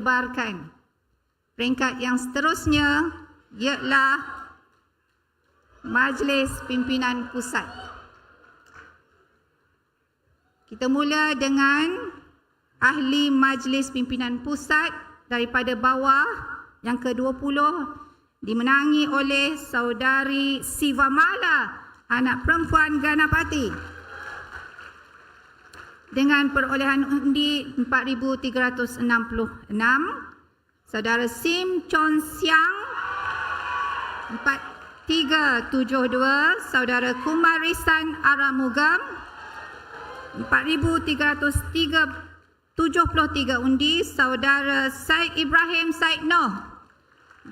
Sebarkan. Peringkat yang seterusnya ialah Majlis Pimpinan Pusat. Kita mula dengan ahli Majlis Pimpinan Pusat daripada bawah yang ke-20 dimenangi oleh saudari Siva Mala, anak perempuan Ganapati. Dengan perolehan undi 4366, saudara Sim Chon Siang 4372, saudara Kumarisan Aramugam 4373 undi, saudara Said Ibrahim Said Noh.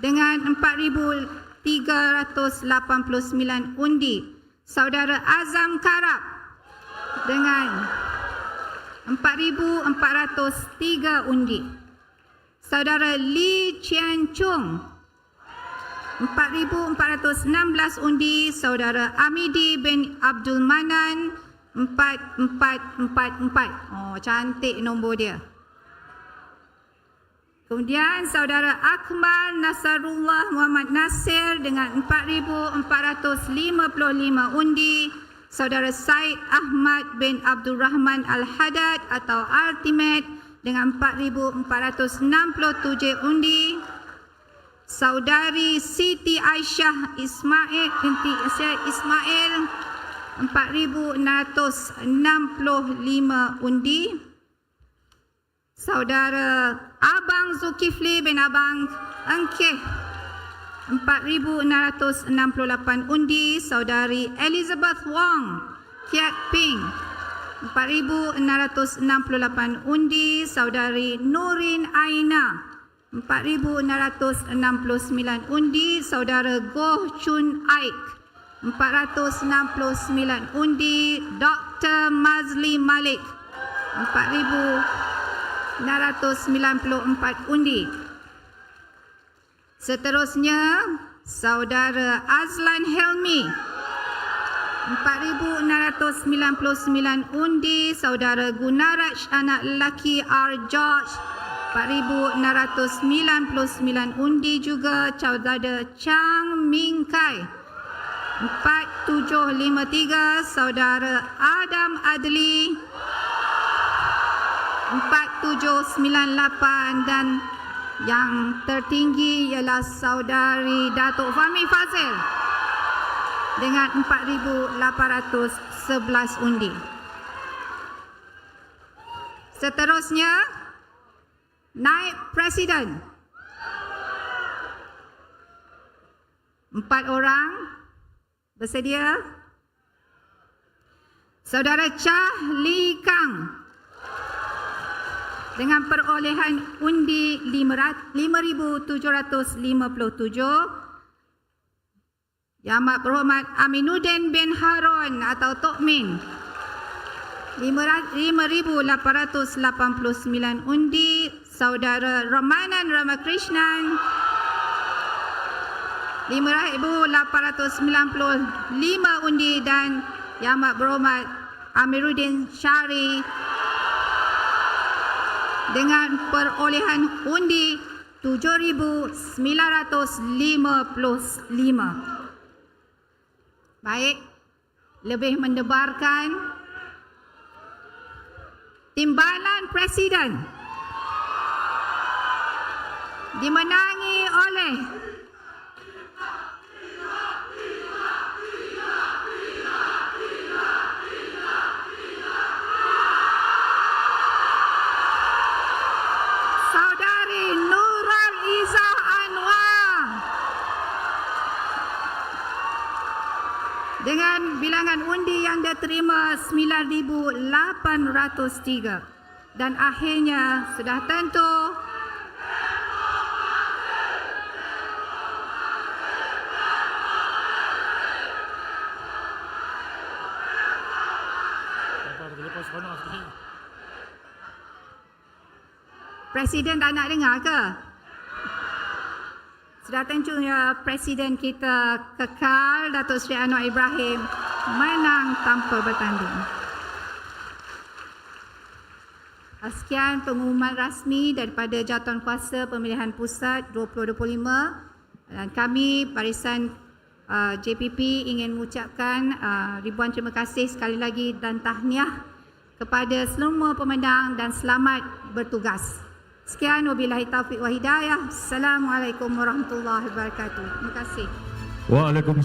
Dengan 4389 undi, saudara Azam Karab. Dengan 4,403 undi. Saudara Lee Chian Chung, 4,416 undi. Saudara Amidi bin Abdul Manan, 4,444. Oh, cantik nombor dia. Kemudian saudara Akmal Nasarullah Muhammad Nasir dengan 4,455 undi saudara Said Ahmad bin Abdul Rahman Al-Haddad atau Ultimate dengan 4,467 undi. Saudari Siti Aisyah Ismail binti Ismail 4,665 undi. Saudara Abang Zulkifli bin Abang Angkeh 4,668 undi saudari Elizabeth Wong Kiat Ping. 4,668 undi saudari Nurin Aina. 4,669 undi saudara Goh Chun Aik. 469 undi Dr. Mazli Malik. 4,694 undi Seterusnya, saudara Azlan Helmi. 4699 undi, saudara Gunaraj anak lelaki R. George. 4699 undi juga saudara Chang Ming Kai. 4753 saudara Adam Adli. 4798 dan yang tertinggi ialah saudari Datuk Fahmi Fazil dengan 4,811 undi. Seterusnya, naib presiden. Empat orang bersedia. Saudara Chah Lee Kang dengan perolehan undi 5,757 Yang Amat Berhormat Aminuddin bin Harun atau Tok Min 5,889 undi Saudara Ramanan Ramakrishnan. 5,895 undi dan Yang Amat Berhormat Amiruddin Syari dengan perolehan undi 7,955. Baik, lebih mendebarkan timbalan presiden dimenangi oleh Saudari Nurul Izzah Anwar dengan bilangan undi yang dia terima 9,803 dan akhirnya sudah tentu. Presiden tak nak dengar ke? Sudah tentunya Presiden kita kekal Datuk Seri Anwar Ibrahim menang tanpa bertanding. Ah, Sekian pengumuman rasmi daripada Jawatan Kuasa Pemilihan Pusat 2025 dan kami Barisan uh, JPP ingin mengucapkan uh, ribuan terima kasih sekali lagi dan tahniah kepada semua pemenang dan selamat bertugas. Sekian wabillahi taufiq wa hidayah. Assalamualaikum warahmatullahi wabarakatuh. Terima kasih. Waalaikumsalam.